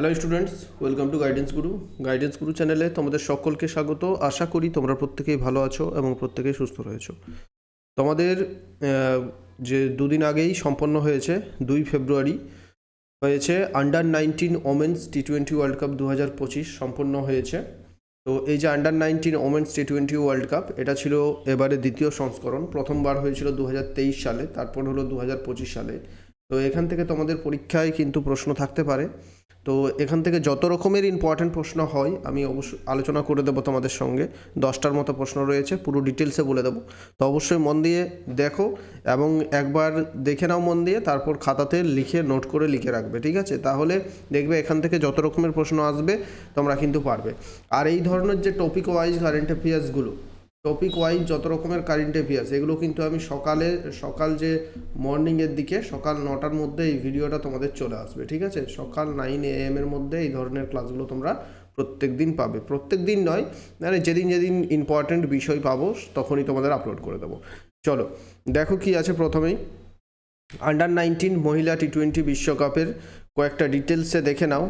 Hello students welcome to guidance Guru guidance Guru চ্যানেলে তোমাদের সকলকে স্বাগত। আশা করি তোমরা প্রত্যেকেই ভালো আছো এবং প্রত্যেকেই সুস্থ রয়েছো। তোমাদের যে দুদিন আগেই সম্পন্ন হয়েছে, দুই ফেব্রুয়ারি, হয়েছে under nineteen women's T twenty world cup দু হাজার পঁচিশ সম্পন্ন হয়েছে। তো এই যে under nineteen women's T twenty world cup এটা ছিল এবারে দ্বিতীয় সংস্করণ। প্রথমবার হয়েছিল দু হাজার তেইশ সালে, তারপর হলো দু হাজার পঁচিশ সালে। তো এখান থেকে তোমাদের পরীক্ষায় কিন্তু প্রশ্ন থাকতে পারে। তো এখান থেকে যত রকমের ইম্পর্ট্যান্ট প্রশ্ন হয়, আমি অবশ্যই আলোচনা করে দেবো তোমাদের সঙ্গে। দশটার মতো প্রশ্ন রয়েছে, পুরো ডিটেলসে বলে দেবো। তো অবশ্যই মন দিয়ে দেখো এবং একবার দেখে নাও মন দিয়ে, তারপর খাতাতে লিখে নোট করে লিখে রাখবে, ঠিক আছে? তাহলে দেখবে এখান থেকে যত রকমের প্রশ্ন আসবে, তোমরা কিন্তু পারবে। আর এই ধরনের যে টপিক ওয়াইজ কারেন্ট অ্যাফেয়ার্সগুলো টপিক ওয়াইজ যত রকমের কারেন্ট অ্যাফেয়ার্স এগুলো কিন্তু আমি সকালে, সকাল যে মর্নিংয়ের দিকে, সকাল নটার মধ্যে এই ভিডিওটা তোমাদের চলে আসবে, ঠিক আছে? সকাল নাইন এ এম এর মধ্যে এই ধরনের ক্লাসগুলো তোমরা প্রত্যেক দিন পাবে। প্রত্যেক দিন নয় মানে যেদিন যেদিন ইম্পর্ট্যান্ট বিষয় পাবো, তখনই তোমাদের আপলোড করে দেবো। চলো, দেখো কি আছে প্রথমেই। আন্ডার নাইনটিন মহিলা টি টোয়েন্টি বিশ্বকাপের কয়েকটা ডিটেলসে দেখে নাও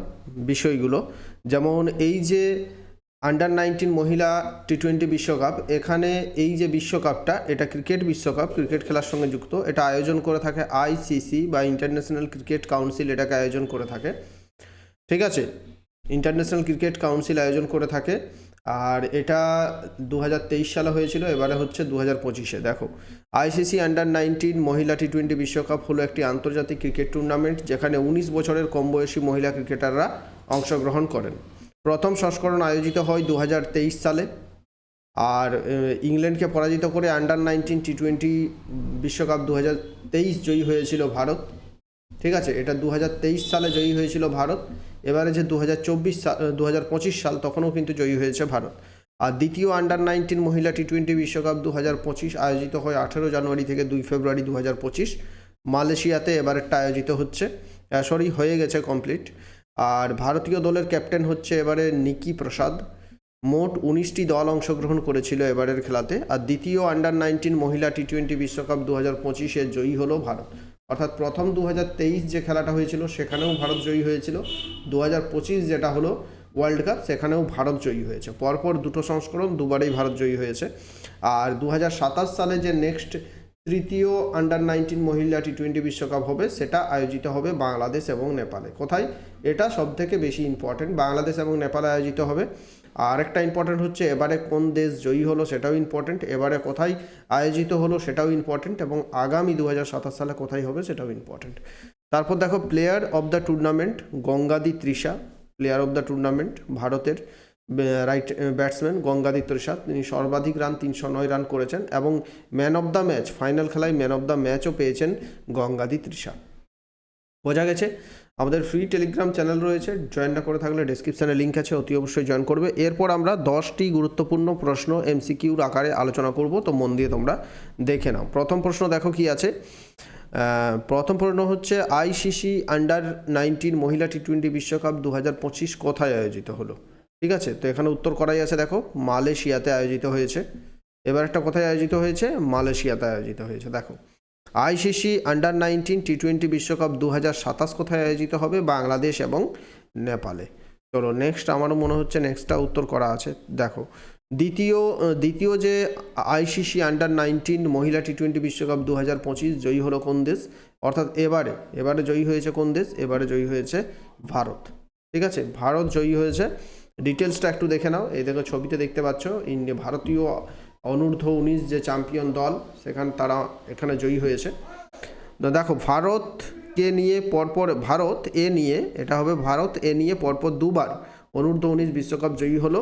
বিষয়গুলো। যেমন এই যে আন্ডার নাইনটিন মহিলা টি টোয়েন্টি বিশ্বকাপ, এখানে এই যে বিশ্বকাপটা, এটা ক্রিকেট বিশ্বকাপ ক্রিকেট খেলার সঙ্গে যুক্ত। এটা আয়োজন করে থাকে আইসিসি বা ইন্টারন্যাশনাল ক্রিকেট কাউন্সিল এটাকে আয়োজন করে থাকে। ঠিক আছে? ইন্টারন্যাশনাল ক্রিকেট কাউন্সিল আয়োজন করে থাকে। আর এটা দু হাজার তেইশ সালে হয়েছিল, এবারে হচ্ছে দু হাজার পঁচিশে। দেখো আইসিসি আন্ডার নাইনটিন মহিলা টি টোয়েন্টি বিশ্বকাপ হলো একটি আন্তর্জাতিক ক্রিকেট টুর্নামেন্ট যেখানে উনিশ বছরের কম বয়সী মহিলা ক্রিকেটাররা অংশগ্রহণ করেন। প্রথম সংস্করণ আয়োজিত হয় দু হাজার তেইশ সালে। আর ইংল্যান্ডকে পরাজিত করে আন্ডার নাইনটিন টি টোয়েন্টি বিশ্বকাপ দু হাজার তেইশ জয়ী হয়েছিল ভারত। ঠিক আছে, এটা দু হাজার তেইশ সালে জয়ী হয়েছিল ভারত। এবারে যে দু হাজার চব্বিশ সাল সাল, তখনও কিন্তু জয়ী হয়েছে ভারত। আর দ্বিতীয় আন্ডার নাইনটিন মহিলা টি টোয়েন্টি বিশ্বকাপ দু হাজার পঁচিশ আয়োজিত হয় আঠেরো জানুয়ারি থেকে দুই ফেব্রুয়ারি দু হাজার পঁচিশ। মালয়েশিয়াতে এবারেরটা আয়োজিত হচ্ছে। সরি হয়ে গেছে কমপ্লিট আর ভারতীয় দলের ক্যাপ্টেন হচ্ছে এবারে নিকি প্রসাদ। মোট উনিশটি দল অংশগ্রহণ করেছিল এবারের খেলাতে। আর দ্বিতীয় আন্ডার নাইনটিন মহিলা টি টোয়েন্টি বিশ্বকাপ দু হাজার পঁচিশে জয়ী হলো ভারত। অর্থাৎ প্রথম দু হাজার তেইশ যে খেলাটা হয়েছিল, সেখানেও ভারত জয়ী হয়েছিল। দু হাজার পঁচিশ যেটা হলো ওয়ার্ল্ড কাপ সেখানেও ভারত জয়ী হয়েছে। পরপর দুটো সংস্করণ দুবারেই ভারত জয়ী হয়েছে। আর দু হাজার সাতাশ সালে যে নেক্সট তৃতীয় আন্ডার নাইনটিন মহিলা টি টোয়েন্টি বিশ্বকাপ হবে, সেটা আয়োজিত হবে বাংলাদেশ এবং নেপালে। কোথায়? এটা সব থেকে বেশি ইম্পর্টেন্ট বাংলাদেশ এবং নেপালে আয়োজিত হবে। আর একটা ইম্পর্টেন্ট হচ্ছে, এবারে কোন দেশ জয়ী হলো সেটাও ইম্পর্টেন্ট এবারে কোথায় আয়োজিত হলো সেটাও ইম্পর্টেন্ট এবং আগামী দু হাজার সাতাশ সালে কোথায় হবে সেটাও ইম্পর্টেন্ট তারপর দেখো player of the tournament Gongadi Trisha player of the tournament ভারতের। রাইট ব্যাটসম্যান গঙ্গাদি তৃষা তিনি সর্বাধিক রান, তিনশো নয় রান করেছেন এবং man of the match final খেলায় ম্যান অফ দ্য ম্যাচও পেয়েছেন গঙ্গাদি তৃষা বোঝা গেছে? আমাদের ফ্রি টেলিগ্রাম চ্যানেল রয়েছে জয়েন না করে থাকলে ডিসক্রিপশানে লিঙ্ক আছে, অতি অবশ্যই জয়েন করবে। এরপর আমরা দশটি গুরুত্বপূর্ণ প্রশ্ন এমসিকিউর আকারে আলোচনা করব, তো মন দিয়ে তোমরা দেখে নাও। প্রথম প্রশ্ন দেখো কি আছে? প্রথম প্রশ্ন হচ্ছে আইসিসি আন্ডার নাইনটিন মহিলা টি টোয়েন্টি বিশ্বকাপ দু হাজার পঁচিশ কোথায় আয়োজিত হলো? ঠিক আছে? তো এখানে উত্তর করাই আছে, দেখো। মালয়েশিয়াতে আয়োজিত হয়েছে। এবার একটা কোথায় আয়োজিত হয়েছে? মালয়েশিয়াতে আয়োজিত হয়েছে, দেখো। ICC under nineteen T twenty বিশ্বকাপ দু হাজার সাতাশ কোথায় আয়োজিত হবে? বাংলাদেশ এবং নেপালে। চলো নেক্সট আমারও মনে হচ্ছে নেক্সটটা উত্তর করা আছে, দেখো। দ্বিতীয় দ্বিতীয় যে আইসিসি আন্ডার নাইনটিন মহিলা টি টোয়েন্টি বিশ্বকাপ দু হাজার পঁচিশ জয়ী হলো কোন দেশ? অর্থাৎ এবারে এবারে জয়ী হয়েছে কোন দেশ? এবারে জয়ী হয়েছে ভারত। ঠিক আছে? ভারত জয়ী হয়েছে ডিটেলসটা একটু দেখে নাও। এই দেখো ছবিতে দেখতে পাচ্ছ, ইন্ডিয়া, ভারতীয় অনূর্ধ্ব উনিশ যে চ্যাম্পিয়ন দল, সেখানে তারা এখানে জয়ী হয়েছে। দেখো, ভারতকে নিয়ে পরপর, ভারত এ নিয়ে, এটা হবে ভারত এ নিয়ে পরপর দুবার অনূর্ধ্ব উনিশ বিশ্বকাপ জয়ী হলো।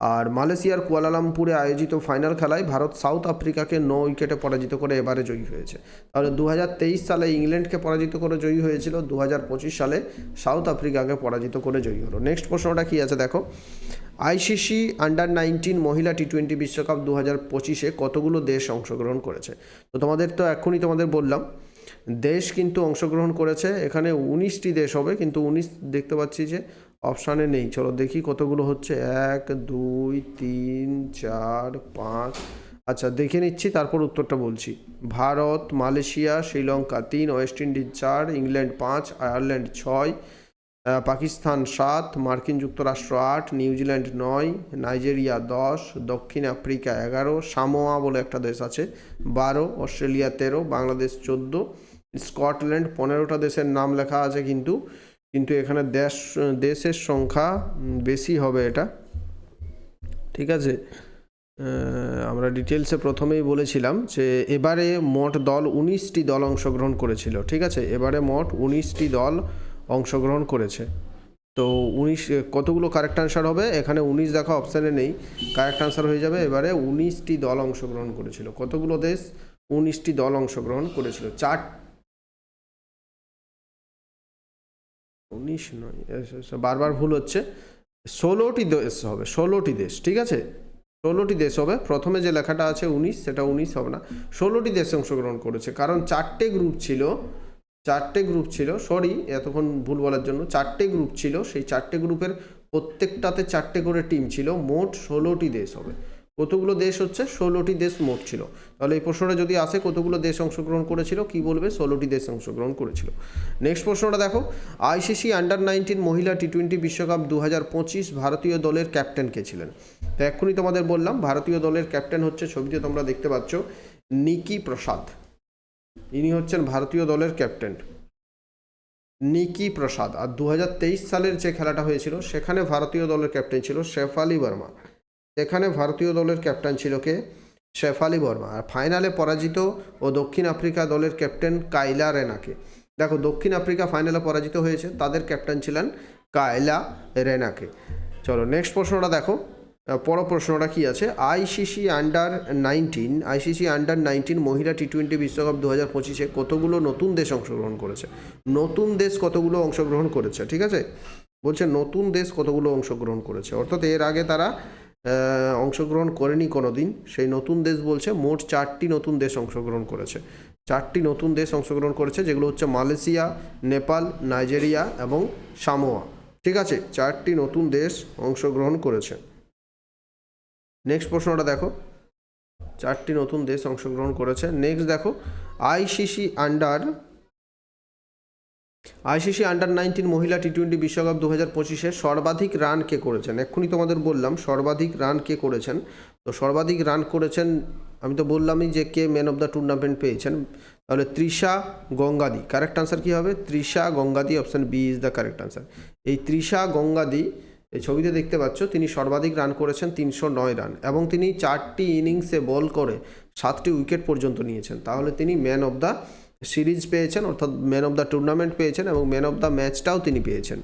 আর মালয়েশিয়ার কুয়ালালামপুরে আয়োজিত ফাইনাল খেলায় ভারত সাউথ আফ্রিকাকে ন উইকেটে পরাজিত করে এবারে জয়ী হয়েছে। তাহলে দু হাজার তেইশ সালে ইংল্যান্ডকে পরাজিত করে জয়ী হয়েছিল দু হাজার পঁচিশ সালে সাউথ আফ্রিকাকে পরাজিত করে জয়ী হলো। নেক্সট প্রশ্নটা কি আছে দেখো? আইসিসি আন্ডার নাইনটিন মহিলা টি টোয়েন্টি বিশ্বকাপ দু হাজার পঁচিশে কতগুলো দেশ অংশগ্রহণ করেছে? তো তোমাদের তো এখনই তোমাদের বললাম, দেশ কিন্তু অংশগ্রহণ করেছে, এখানে উনিশটি দেশ হবে, কিন্তু উনিশ দেখতে পাচ্ছি যে অপশানে নেই। চলো দেখি কতগুলো হচ্ছে। এক, দুই, তিন, চার, পাঁচ। আচ্ছা দেখে নিচ্ছি, তারপর উত্তরটা বলছি। ভারত, মালয়েশিয়া, শ্রীলঙ্কা তিন, ওয়েস্ট ইন্ডিজ চার, ইংল্যান্ড পাঁচ, আয়ারল্যান্ড ছয় পাকিস্তান সাত, মার্কিন যুক্তরাষ্ট্র আট, নিউজিল্যান্ড নয়, নাইজেরিয়া দশ, দক্ষিণ আফ্রিকা এগারো, সামোয়া বলে একটা দেশ আছে বারো, অস্ট্রেলিয়া তেরো, বাংলাদেশ চোদ্দ, স্কটল্যান্ড পনেরোটা দেশের নাম লেখা আছে কিন্তু কিন্তু এখানে দেশ, দেশের সংখ্যা বেশি হবে এটা। ঠিক আছে? আমরা ডিটেলসে প্রথমেই বলেছিলাম যে এবারে মোট দল উনিশটি দল অংশগ্রহণ করেছিল। ঠিক আছে? এবারে মোট উনিশটি দল অংশগ্রহণ করেছে। তো উনিশ, কতগুলো কারেক্ট আনসার হবে? এখানে উনিশ দেখা অপশানে নেই। কারেক্ট আনসার হয়ে যাবে এবারে উনিশটি দল অংশগ্রহণ করেছিল। কতগুলো দেশ উনিশটি দল অংশগ্রহণ করেছিল? চার উনিশ নয় বারবার ভুল হচ্ছে। ষোলোটি দেশ হবে, ষোলোটি দেশ, ঠিক আছে? ষোলোটি দেশ হবে। প্রথমে যে লেখাটা আছে উনিশ, সেটা উনিশ হবে না। ষোলোটি দেশ অংশগ্রহণ করেছে, কারণ চারটে গ্রুপ ছিল, চারটে গ্রুপ ছিল, সরি, এতক্ষণ ভুল বলার জন্য, চারটে গ্রুপ ছিল, সেই চারটে গ্রুপের প্রত্যেকটাতে চারটে করে টিম ছিল, মোট ষোলোটি দেশ হবে। কতগুলো দেশ হচ্ছে? ষোলোটি দেশ মোট ছিল। তাহলে এই প্রশ্নটা যদি আসে, কতগুলো দেশ অংশগ্রহণ করেছিল, কি বলবে? ষোলোটি দেশ অংশগ্রহণ করেছিল। নেক্সট প্রশ্নটা দেখো। আইসিসি আন্ডার নাইনটিন মহিলা টি টোয়েন্টি বিশ্বকাপ দু হাজার পঁচিশ ভারতীয় দলের ক্যাপ্টেন কে ছিলেন? তো এক্ষুনি তোমাদের বললাম, ভারতীয় দলের ক্যাপ্টেন হচ্ছে ছবিতে তোমরা দেখতে পাচ্ছ নিকি প্রসাদ। ইনি হচ্ছেন ভারতীয় দলের ক্যাপ্টেন। নিকি প্রসাদ। আর দু হাজার তেইশ সালের যে খেলাটা হয়েছিল, সেখানে ভারতীয় দলের ক্যাপ্টেন ছিল শেফালি বর্মা। সেখানে ভারতীয় দলের ক্যাপ্টেন ছিল কে? শেফালি বর্মা। আর ফাইনালে পরাজিত ও দক্ষিণ আফ্রিকা দলের ক্যাপ্টেন কাইলা রেনাকে। দেখো, দক্ষিণ আফ্রিকা ফাইনালে পরাজিত হয়েছে, তাদের ক্যাপ্টেন ছিলেন কায়লা রেনাকে। চলো নেক্সট প্রশ্নটা দেখো। পর প্রশ্নটা কি আছে? ICC under nineteen ICC under nineteen মহিলা টি টোয়েন্টি বিশ্বকাপ দু হাজার পঁচিশে কতগুলো নতুন দেশ অংশগ্রহণ করেছে? নতুন দেশ কতগুলো অংশগ্রহণ করেছে, ঠিক আছে? বলছে নতুন দেশ কতগুলো অংশগ্রহণ করেছে। অর্থাৎ এর আগে তারা অংশগ্রহণ করেনি কোনো দিন সেই নতুন দেশ বলছে, মোট চারটি নতুন দেশ অংশগ্রহণ করেছে। চারটি নতুন দেশ অংশগ্রহণ করেছে, যেগুলো হচ্ছে মালয়েশিয়া, নেপাল, নাইজেরিয়া এবং সামোয়া। ঠিক আছে, চারটি নতুন দেশ অংশগ্রহণ করেছে। নেক্সট প্রশ্নটা দেখো। চারটি নতুন দেশ অংশগ্রহণ করেছে। নেক্সট দেখো ICC under ICC under nineteen মহিলা টি টোয়েন্টি বিশ্বকাপ দু হাজার পঁচিশে সর্বাধিক রান কে করেছেন? এক্ষুনি তোমাদের বললাম, সর্বাধিক রান কে করেছেন? তো সর্বাধিক রান করেছেন, আমি তো বললামই যে কে ম্যান অফ দ্য টুর্নামেন্ট পেয়েছেন। তাহলে তৃষা গঙ্গাদি কারেক্ট আনসার কী হবে? Trisha Gongadi option B is the correct answer এই তৃষা গঙ্গাদি, এই ছবিতে দেখতে পাচ্ছ, তিনি সর্বাধিক রান করেছেন, তিনশো নয় রান, এবং তিনি চারটি ইনিংসে বল করে সাতটি উইকেট পর্যন্ত নিয়েছেন। তাহলে তিনি ম্যান অফ দ্য সিরিজ পেয়েছেন, অর্থাৎ ম্যান অফ দ্য টুর্নামেন্ট পেয়েছেন এবং ম্যান অফ দ্য ম্যাচটাও তিনি পেয়েছেন।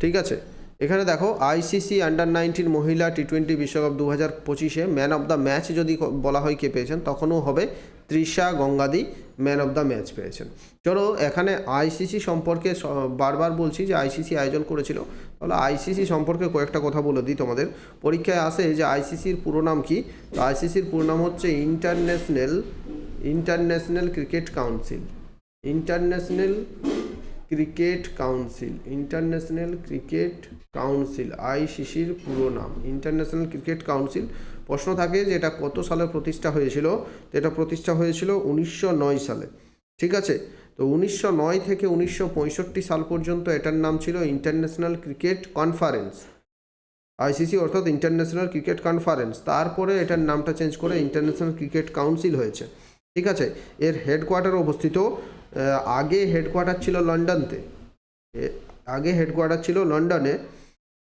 ঠিক আছে? এখানে দেখো আইসিসি আন্ডার নাইনটিন মহিলা টি টোয়েন্টি বিশ্বকাপ দু হাজার পঁচিশে ম্যান অফ দ্য ম্যাচ যদি বলা হয় কে পেয়েছেন, তখনও হবে Trisha Gongadi, man of the match পেয়েছেন। চলো, এখানে আইসিসি সম্পর্কে বারবার বলছি যে আইসিসি আয়োজন করেছিল। তাহলে আইসিসি সম্পর্কে কয়েকটা কথা বলে দিই তোমাদের। পরীক্ষায় আসে যে আইসিসির পুরো নাম কি? তো আইসিসির পুরো নাম হচ্ছে international international cricket council international cricket council international cricket council আইসিসির পুরো নাম। ইন্টারন্যাশনাল ক্রিকেট কাউন্সিল প্রশ্ন থাকে যে এটা কত সালে প্রতিষ্ঠা হয়েছিল? তো এটা প্রতিষ্ঠা হয়েছিল উনিশশো নয় সালে। ঠিক আছে? তো উনিশশো নয় থেকে উনিশশো পঁয়ষট্টি সাল পর্যন্ত এটার নাম ছিল ইন্টারন্যাশনাল ক্রিকেট কনফারেন্স আইসিসি অর্থাৎ ইন্টারন্যাশনাল ক্রিকেট কনফারেন্স তারপরে এটার নামটা চেঞ্জ করে ইন্টারন্যাশনাল ক্রিকেট কাউন্সিল হয়েছে। ঠিক আছে? এর হেডকোয়ার্টার অবস্থিত। আগে হেডকোয়ার্টার ছিল লন্ডনতে। আগে হেডকোয়ার্টার ছিল লন্ডনে।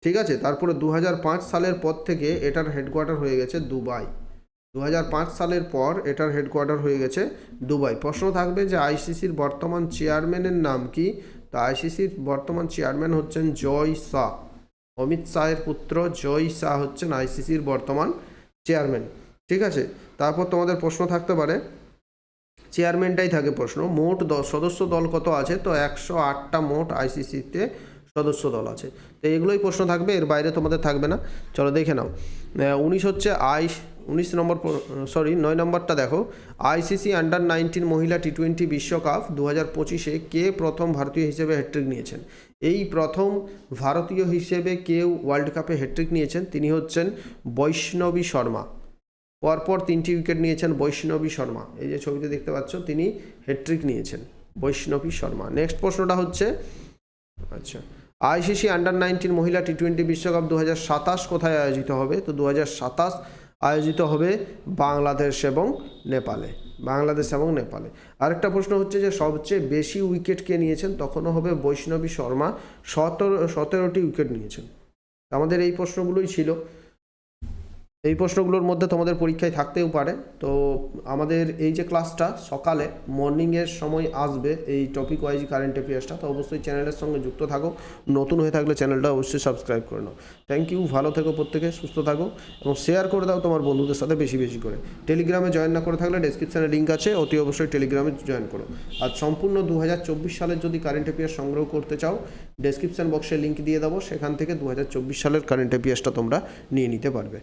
ঠিক আছে? তারপরে দু হাজার পাঁচ সালের পর থেকে এটার হেডকোয়ার্টার হয়ে গেছে দুবাই। দু হাজার পাঁচ সালের পর এটার হেডকোয়ার্টার হয়ে গেছে দুবাই। প্রশ্ন থাকবে যে আইসিসির বর্তমান চেয়ারম্যানের নাম কি? তো আইসিসির বর্তমান চেয়ারম্যান হচ্ছেন জয় শাহ। অমিত শাহের পুত্র জয় শাহ হচ্ছেন আইসিসির বর্তমান চেয়ারম্যান ঠিক আছে? তারপর তোমাদের প্রশ্ন থাকতে পারে চেয়ারম্যানটাই থাকে প্রশ্ন, মোট সদস্য দল কত আছে? তো একশো আটটা মোট আইসিসিতে সদস্য দল আছে। তো এগুলোই প্রশ্ন থাকবে, এর বাইরে তোমাদের থাকবে না। চলো দেখে নাও। উনিশ হচ্ছে আই, উনিশ নম্বর সরি নয় নম্বরটা দেখো। আইসিসি আন্ডার নাইনটিন মহিলা টি টোয়েন্টি বিশ্বকাপ দু হাজার পঁচিশে কে প্রথম ভারতীয় হিসেবে হ্যাট্রিক নিয়েছেন? এই প্রথম ভারতীয় হিসেবে কেউ ওয়ার্ল্ড কাপে হ্যাট্রিক নিয়েছেন, তিনি হচ্ছেন বৈষ্ণবী শর্মা। পরপর তিনটি উইকেট নিয়েছেন বৈষ্ণবী শর্মা। এই যে ছবিতে দেখতে পাচ্ছ, তিনি হ্যাট্রিক নিয়েছেন বৈষ্ণবী শর্মা। নেক্সট প্রশ্নটা হচ্ছে আচ্ছা আইসিসি আন্ডার নাইনটিন মহিলা টি টোয়েন্টি বিশ্বকাপ দু হাজার সাতাশ কোথায় আয়োজিত হবে? তো দু হাজার সাতাশ আয়োজিত হবে বাংলাদেশ এবং নেপালে, বাংলাদেশ এবং নেপালে। আরেকটা প্রশ্ন হচ্ছে যে, সবচেয়ে বেশি উইকেট কে নিয়েছেন? তখনও হবে বৈষ্ণবী শর্মা। সতেরো, সতেরোটি উইকেট নিয়েছেন। আমাদের এই প্রশ্নগুলোই ছিল। এই প্রশ্নগুলোর মধ্যে তোমাদের পরীক্ষায় থাকতেও পারে। তো আমাদের এই যে ক্লাসটা সকালে মর্নিংয়ের সময় আসবে এই টপিক ওয়াইজ কারেন্ট অ্যাফেয়ার্সটা, তো অবশ্যই চ্যানেলের সঙ্গে যুক্ত থাকো। নতুন হয়ে থাকলে চ্যানেলটা অবশ্যই সাবস্ক্রাইব করে নাও। থ্যাংক ইউ ভালো থেকো প্রত্যেকে, সুস্থ থাকো এবং শেয়ার করে দাও তোমার বন্ধুদের সাথে বেশি বেশি করে। টেলিগ্রামে জয়েন না করে থাকলে ডেসক্রিপশানে লিঙ্ক আছে, অতি অবশ্যই টেলিগ্রামে জয়েন করো। আর সম্পূর্ণ দু হাজার চব্বিশ সালের যদি কারেন্ট অ্যাফেয়ার্স সংগ্রহ করতে চাও ডেসক্রিপশন বক্সে লিঙ্ক দিয়ে দেবো, সেখান থেকে দু হাজার চব্বিশ সালের কারেন্ট অ্যাফেয়ার্সটা তোমরা নিয়ে নিতে পারবে।